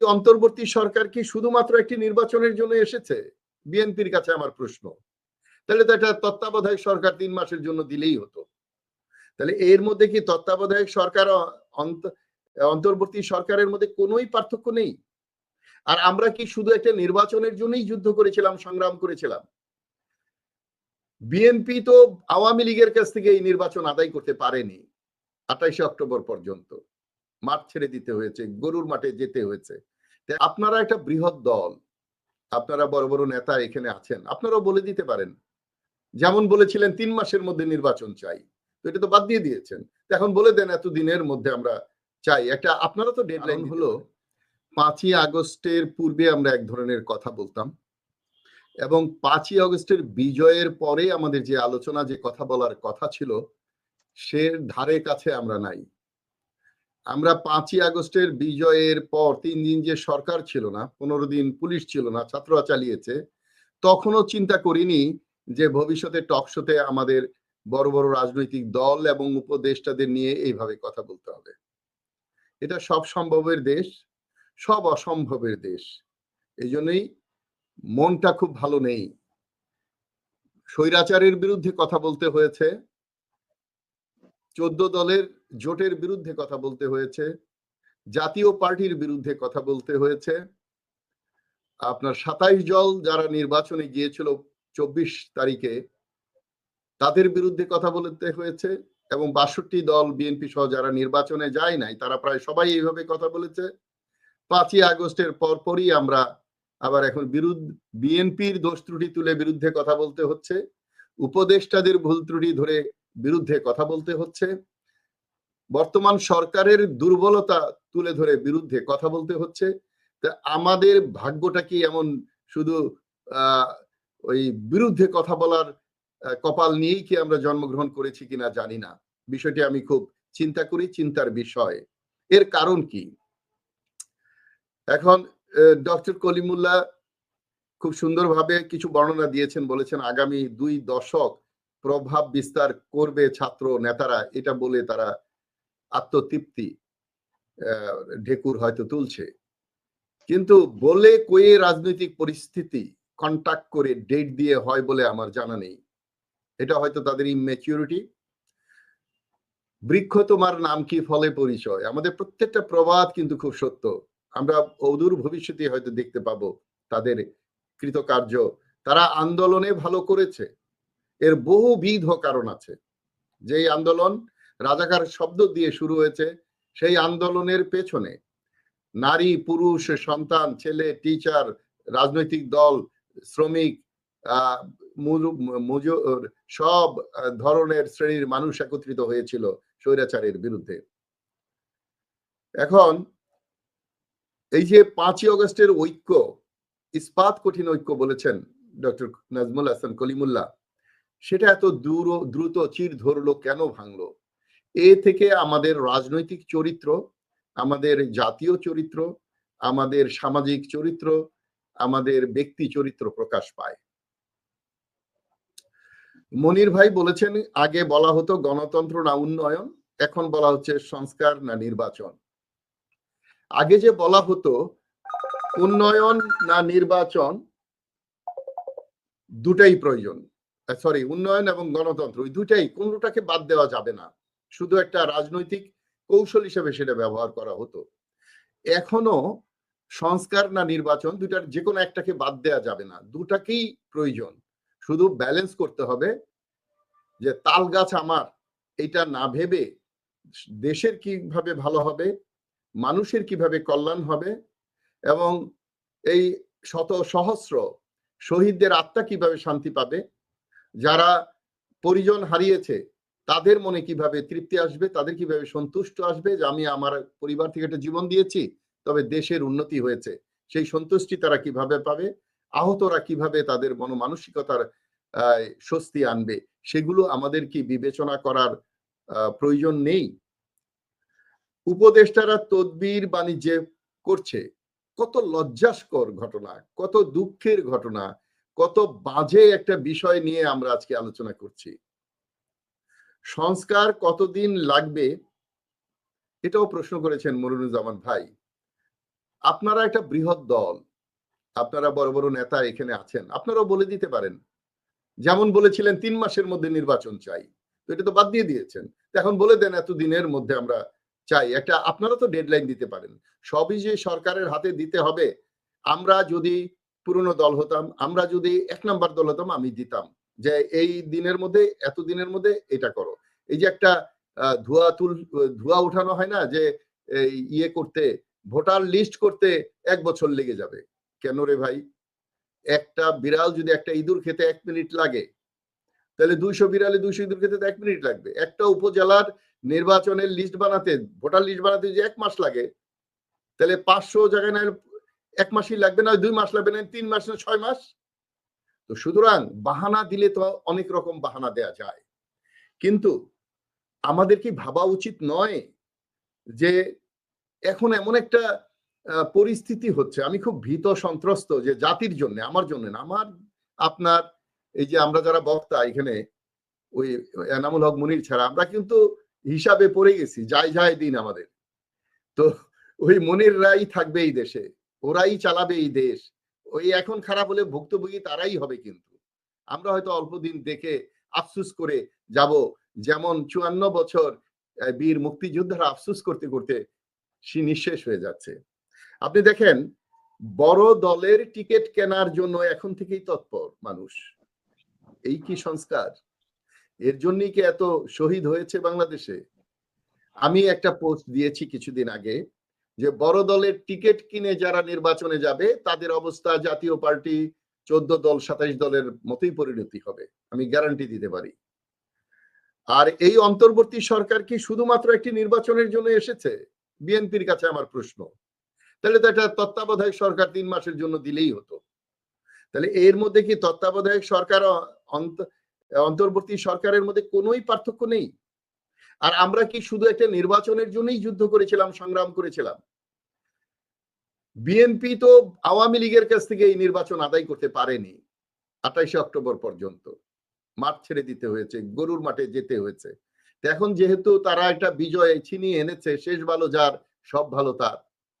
অন্তর্বর্তী সরকার কি শুধুমাত্র একটি নির্বাচনের জন্য এসেছে? বিএনপির কাছে আমার প্রশ্ন। তাহলে তো এটা তত্ত্বাবধায়ক সরকার তিন মাসের জন্য দিলেই হতো। তাহলে এর মধ্যে কি তত্ত্বাবধায়ক সরকার অন্তর্বর্তী সরকারের মধ্যে কোনোই পার্থক্য নেই? আর আমরা কি শুধু একটা নির্বাচনের জন্যই যুদ্ধ করেছিলাম, সংগ্রাম করেছিলাম? বিএনপি তো আওয়ামী লীগের কাছ থেকে এই নির্বাচন আদায় করতে পারেনি আঠাইশে অক্টোবর পর্যন্ত। মাঠ ছেড়ে দিতে হয়েছে, গরুর মাঠে যেতে হয়েছে। আপনারা একটা বৃহৎ দল আপনারা বড় বড় নেতা এখানে আছেন আপনারাও বলে দিতে পারেন। যেমন বলেছিলেন তিন মাসের মধ্যে নির্বাচন চাই। তো এটা তো বাদ দিয়ে দিয়েছেন। এখন বলে দেন এত দিনের মধ্যে আমরা চাই। একটা আপনারা তো ডেডলাইন হলো পাঁচই আগস্টের পূর্বে আমরা এক ধরনের কথা বলতাম এবং পাঁচই আগস্টের বিজয়ের পরে আমাদের যে আলোচনা যে কথা বলার কথা ছিল সে ধারে কাছে আমরা নাই। আমরা পাঁচই আগস্টের বিজয়ের পর তিন দিন যে সরকার ছিল না, পনেরো দিন পুলিশ ছিল না, ছাত্ররা চালিয়েছে, তখনও চিন্তা করিনি যে ভবিষ্যতে টকশোতে আমাদের বড় বড় রাজনৈতিক দল এবং উপদেষ্টাদের নিয়ে এইভাবে কথা বলতে হবে। এটা সব সম্ভবের দেশ, সব অসম্ভবের দেশ। এই জন্যই মনটা খুব ভালো নেই। স্বৈরাচারের বিরুদ্ধে কথা বলতে হয়েছে। চোদ্দ দলের জোটের বিরুদ্ধে কথা বলতে হয়েছে, জাতীয় পার্টির বিরুদ্ধে কথা বলতে হয়েছে। আপনার সাতাইশ দল যারা নির্বাচনে গিয়েছিল চব্বিশ তারিখে, তাদের বিরুদ্ধে কথা বলতে হয়েছে এবং বাষট্টি দল বিএনপি সহ যারা নির্বাচনে যায় নাই, তারা প্রায় সবাই এইভাবে কথা বলেছে। পাঁচই আগস্টের পরপরই আমরা আবার এখন বিরুদ্ধ, বিএনপির দোষ ত্রুটি তুলে বিরুদ্ধে কথা বলতে হচ্ছে। উপদেষ্টাদের ভুল ত্রুটি ধরে বিরুদ্ধে কথা বলতে হচ্ছে। বর্তমান সরকারের দুর্বলতা তুলে ধরে বিরুদ্ধে কথা বলতে হচ্ছে। আমাদের ভাগ্যটা কি এমন শুধু ওই বিরুদ্ধে কথা বলার কপাল নিয়েই কি আমরা জন্মগ্রহণ করেছি কিনা জানি না। বিষয়টি আমি খুব চিন্তা করি, চিন্তার বিষয়। এর কারণ কি? এখন ডক্টর কলিমুল্লাহ খুব সুন্দরভাবে কিছু বর্ণনা দিয়েছেন, বলেছেন আগামী দুই দশক প্রভাব বিস্তার করবে ছাত্র নেতারা, এটা বলে তারা আত্মতৃপ্তি ঢেকুর হয়তো তুলছে। কিন্তু বলে কয়ে রাজনৈতিক পরিস্থিতি কন্টাক্ট করে ডেট দিয়ে হয় বলে আমার জানা নেই। এটা হয়তো তাদের ইমেচিউরিটি বৃক্ষ তোমার নাম কি ফলে পরিচয়? আমাদের প্রত্যেকটা প্রবাদ কিন্তু খুব সত্য। আমরা অদূর ভবিষ্যতে হয়তো দেখতে পাবো তাদের কৃতকার্য। তারা আন্দোলনে ভালো করেছে। এর বহুবিধ কারণ আছে। যেই আন্দোলন রাজাকার শব্দ দিয়ে শুরু হয়েছে সেই আন্দোলনের পেছনে। নারী, পুরুষ, সন্তান, ছেলে টিচার রাজনৈতিক দল, শ্রমিক সব ধরনের শ্রেণির মানুষ একত্রিত হয়েছিল স্বৈরাচারের বিরুদ্ধে। এখন এই যে পাঁচই অগস্টের ঐক্য, ইস্পাত কঠিন ঐক্য বলেছেন ডক্টর নাজমুল হাসান কলিমুল্লাহ, সেটা এত দূর, দ্রুত চির ধরলো কেন ভাঙলো? এ থেকে আমাদের রাজনৈতিক চরিত্র, আমাদের জাতীয় চরিত্র, আমাদের সামাজিক চরিত্র, আমাদের ব্যক্তি চরিত্র প্রকাশ পায়। মনির ভাই বলেছেন, আগে বলা হতো গণতন্ত্র না উন্নয়ন, এখন বলা হচ্ছে সংস্কার না নির্বাচন। আগে যে বলা হতো উন্নয়ন না নির্বাচন, দুটাই প্রয়োজন। সরি উন্নয়ন এবং গণতন্ত্র, ওই দুটাই, কোনটাকে বাদ দেওয়া যাবে না। শুধু একটা রাজনৈতিক কৌশল হিসেবে সেটা ব্যবহার করা হতো। এখনও সংস্কার না নির্বাচন দুটার যে কোনো একটাকে বাদ দেওয়া যাবে না, দুটাকেই প্রয়োজন। শুধু ব্যালেন্স করতে হবে যে তাল গাছ আমার, এটা না ভেবে দেশের কীভাবে ভালো হবে, মানুষের কীভাবে কল্যাণ হবে এবং এই শত সহস্র শহীদদের আত্মা কীভাবে শান্তি পাবে, যারা পরিজন হারিয়েছে তাদের মনে কীভাবে তৃপ্তি আসবে, তাদের কীভাবে সন্তুষ্ট আসবে যে আমি আমার পরিবার থেকে একটা জীবন দিয়েছি, তবে দেশের উন্নতি হয়েছে। সেই সন্তুষ্টি তারা কীভাবে পাবে? আহতরা কীভাবে তাদের মনোমানসিকতার স্বস্তি আনবে? সেগুলো আমাদের কি বিবেচনা করার প্রয়োজন নেই? উপদেষ্টারা তদবির বাণিজ্যে করছে। কত লজ্জাস্কর ঘটনা, কত দুঃখের ঘটনা, কত বাজে একটা বিষয় নিয়ে আমরা আজকে আলোচনা করছি। সংস্কার কতদিন লাগবে? এটাও প্রশ্ন করেছেন মরুনুজ্জামান ভাই। আপনারা একটা বৃহৎ দল, আপনারা বড় বড় নেতা এখানে আছেন, আপনারাও বলে দিতে পারেন। যেমন বলেছিলেন তিন মাসের মধ্যে নির্বাচন চাই, তো এটা তো বাদ দিয়ে দিয়েছেন। এখন বলে দেন এত দিনের মধ্যে আমরা চাই, একটা আপনারা তো ডেডলাইন দিতে পারেন। সবই যে সরকারের হাতে দিতে হবে, আমরা যদি পুরনো দল হতাম, আমরা যদি এক নাম্বার দল হতাম, আমি দিতাম। যে এই দিনের মধ্যে এত দিনের মধ্যে এটা করো। এই যে একটা ধোয়া তুল, ধোয়া উঠানো হয় না যে ইয়ে করতে, ভোটার লিস্ট করতে এক বছর লেগে যাবে। কেন রে ভাই? একটা বিড়াল যদি একটা ইঁদুর খেতে এক মিনিট লাগে, তাহলে দুইশো বিড়ালে দুইশো ইঁদুর খেতে এক মিনিট লাগবে। একটা উপজেলার নির্বাচনের লিস্ট বানাতে, ভোটার লিস্ট বানাতে যে এক মাস লাগে, তাহলে পাঁচশো জায়গায় না এক মাসই লাগবে না, দুই মাস লাগবে না, তিন মাস না ছয় মাস? তো সুতরাং বাহানা দিলে তো অনেক রকম বাহানা দেয়া যায়। কিন্তু আমাদের কি ভাবা উচিত নয় যে এখন এমন একটা পরিস্থিতি হচ্ছে, আমি খুব ভীত সন্ত্রস্ত যে জাতির জন্য, আমার জন্য না, আমার, আপনার, এই যে আমরা যারা বক্তা এখানে, ওই এনামুল হক মুনির ছাড়া, আমরা কিন্তু হিসাবে পড়ে গেছি, যাই যাই দিন আমাদের। তো ওই মনিররাই থাকবে এই দেশে, ওরাই চালাবে এই দেশ ওই এখন খারাপ হলে ভুক্তভোগী তারাই হবে কিন্তু। আমরা হয়তো অল্প দিন দেখে আফসুস করে যাব, যেমন চুয়ান্ন বছর বীর মুক্তিযোদ্ধারা আফসুস করতে করতে সে নিঃশেষ হয়ে যাচ্ছে। আপনি দেখেন, বড় দলের টিকিট কেনার জন্য এখন থেকেই তৎপর মানুষ। এই কি সংস্কার? এর জন্যই কি এত শহীদ হয়েছে বাংলাদেশে? আমি একটা পোস্ট দিয়েছি কিছুদিন আগে। যে বড় দলের টিকিট কিনে যারা নির্বাচনে যাবে, তাদের অবস্থা জাতীয় পার্টি চোদ্দ দল, সাতাইশ দলের মতোই পরিণতি হবে। আমি গ্যারান্টি দিতে পারি। আর এই অন্তর্বর্তী সরকার কি শুধুমাত্র একটি নির্বাচনের জন্য এসেছে? বিএনপির কাছে আমার প্রশ্ন। তাহলে তো একটা তত্ত্বাবধায়ক সরকার তিন মাসের জন্য দিলেই হতো। তাহলে এর মধ্যে কি তত্ত্বাবধায়ক সরকার অন্তর্বর্তী সরকারের মধ্যে কোনোই পার্থক্য নেই? আর আমরা কি শুধু একটা নির্বাচনের জন্যই যুদ্ধ করেছিলাম, সংগ্রাম করেছিলাম? বিএনপি তো আওয়ামী লীগের কাছ থেকে এই নির্বাচন আদায় করতে পারেনি, আঠাইশে অক্টোবর পর্যন্ত। মাঠ ছেড়ে দিতে হয়েছে, গরুর মাঠে যেতে হয়েছে। এখন যেহেতু তারা একটা বিজয় ছিনিয়ে এনেছে, শেষ ভালো যার, সব ভালো তার,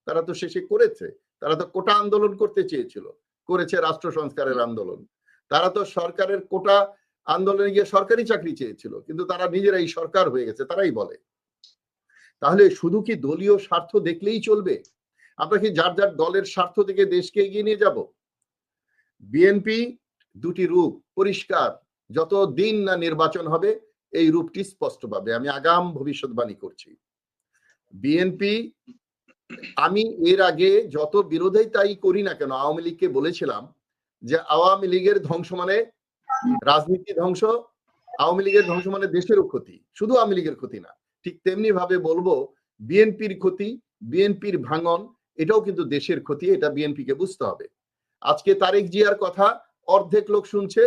তারা তো শেষে করেছে। তারা তো কোটা আন্দোলন করতে চেয়েছিল, করেছে রাষ্ট্র সংস্কারের আন্দোলন। তারা তো সরকারের কোটা আন্দোলনে গিয়ে সরকারি চাকরি চেয়েছিল, কিন্তু তারা নিজেরাই সরকার হয়ে গেছে, তারাই বলে। তাহলে শুধু কি দলীয় স্বার্থ দেখলেই চলবে? আমরা কি যার যার দলের স্বার্থ থেকে দেশকে এগিয়ে নিয়ে যাব? বিএনপি দুটি রূপ পরিষ্কার। যত দিন না নির্বাচন হবে, এই রূপটি স্পষ্ট পাবে আমি আগাম ভবিষ্যৎবাণী করছি। বিএনপি আমি এর আগে যত বিরোধী তাই করি না কেন, আওয়ামী লীগকে বলেছিলাম যে আওয়ামী লীগের ধ্বংস মানে রাজনীতি ধ্বংস, আওয়ামী লীগের ধ্বংস মানে দেশেরও ক্ষতি। শুধু আওয়ামী লীগের ক্ষতি না, ঠিক তেমনি ভাবে বলব বিএনপির ক্ষতি বিএনপির ভাঙন এটাও কিন্তু দেশের ক্ষতি, এটা বিএনপি কে বুঝতে হবে। আজকে তারেক জিয়ার কথা অর্ধেক লোক শুনছে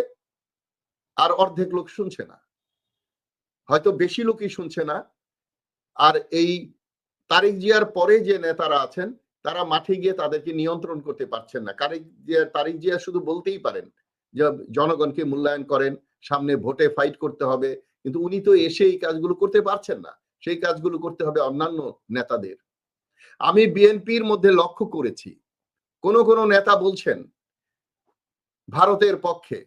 আর অর্ধেক লোক শুনছে না। হয়তো বেশি লোকই শুনছে না। আর এই তারেক জিয়ার পরে যে নেতারা আছেন, তারা মাঠে গিয়ে তাদেরকে নিয়ন্ত্রণ করতে পারছেন না। তারেক জিয়া তারেক জিয়া শুধু বলতেই পারেন যে, জনগণকে মূল্যায়ন করেন, সামনে ভোটে ফাইট করতে হবে। কিন্তু উনি তো এসে এই কাজগুলো করতে পারছেন না। সেই কাজগুলো করতে হবে অন্যান্য নেতাদের। আমি বিএনপির মধ্যে লক্ষ্য করেছি। কোন কোন নেতা বলছেন, ভারতের পক্ষে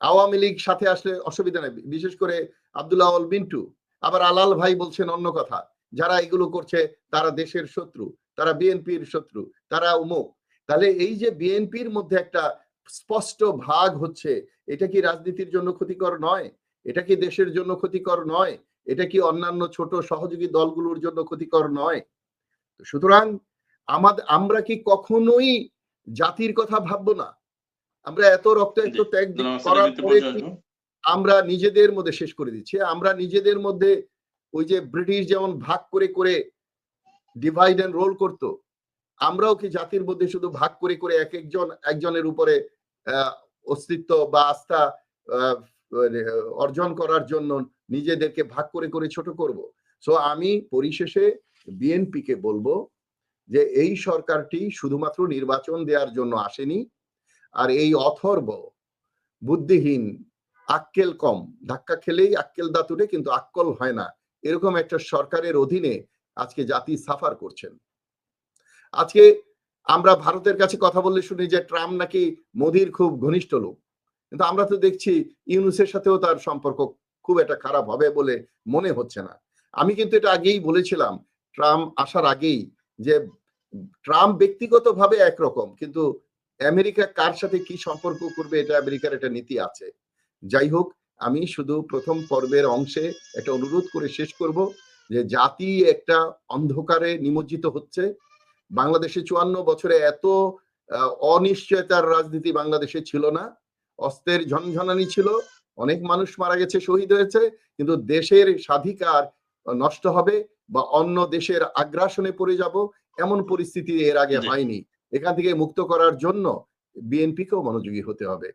আওয়ামী লীগ সাথে আসলে অসুবিধা নেই, বিশেষ করে আব্দুল্লাহ আল বিন্টু আবার আলাল ভাই বলছেন অন্য কথা, যারা এগুলো করছে তারা দেশের শত্রু, তারা বিএনপির শত্রু, তারা উমুক। তাহলে এই যে বিএনপির মধ্যে একটা স্পষ্ট ভাগ হচ্ছে, এটা কি রাজনীতির জন্য ক্ষতিকর নয়? এটা কি দেশের জন্য ক্ষতিকর নয়? এটা কি অন্যান্য ছোট সহযোগী দলগুলোর জন্য ক্ষতিকর নয়? তো সুতরাং আমাদের আমরা কি কখনোই জাতির কথা ভাববো না? আমরা এত রক্তাক্ত ত্যাগ করার পরে আমরা নিজেদের মধ্যে শেষ করে দিচ্ছি। আমরা নিজেদের মধ্যে ওই যে ব্রিটিশ যেমন ভাগ করে করে ডিভাইড এন্ড রোল করত আমরাও কি জাতির মধ্যে শুধু ভাগ করে করে এক একজন একজনের উপরে আহ, অস্তিত্ব বা আস্থা আহ, অর্জন করার জন্য নিজেদেরকে ভাগ করে করে ছোট করব। সো আমি পরিশেষে বিএনপি কে বলব যে এই সরকারটি শুধুমাত্র নির্বাচন দেওয়ার জন্য আসেনি, আর এই অথর্ব বুদ্ধিহীন, আক্কেল কম, ধাক্কা খেলেই আক্কেল দাতুরে কিন্তু আক্কল হয় না। এরকম একটা সরকারের অধীনে আজকে জাতি সাফার করছেন। আজকে আমরা ভারতের কাছে কথা বললে শুনি যে ট্রাম্প নাকি মোদির খুব ঘনিষ্ঠ লোক। কিন্তু আমরা তো দেখছি ইউনুসের সাথেও তার সম্পর্ক খুব একটা খারাপ হবে বলে মনে হচ্ছে না। আমি কিন্তু এটা আগেই বলেছিলাম ট্রাম্প আসার আগেই যে ট্রাম্প ব্যক্তিগতভাবে একরকম, কিন্তু আমেরিকা কার সাথে কি সম্পর্ক করবে এটা আমেরিকার একটা নীতি আছে। যাই হোক, আমি শুধু প্রথম পর্বের অংশে একটা অনুরোধ করে শেষ করব যে জাতি একটা অন্ধকারে নিমজ্জিত হচ্ছে। বাংলাদেশে চুয়ান্ন বছরে এত অনিশ্চয়তার রাজনীতি বাংলাদেশে ছিল না। অস্ত্রের ঝনঝনানি ছিল, অনেক মানুষ মারা গেছে, শহীদ হয়েছে, কিন্তু দেশের স্বাধিকার নষ্ট হবে। বা অন্য দেশের আগ্রাসনে পড়ে যাব এমন পরিস্থিতি এর আগে হয়নি। এখান থেকে মুক্ত করার জন্য বিএনপিকেও মনোযোগী হতে হবে।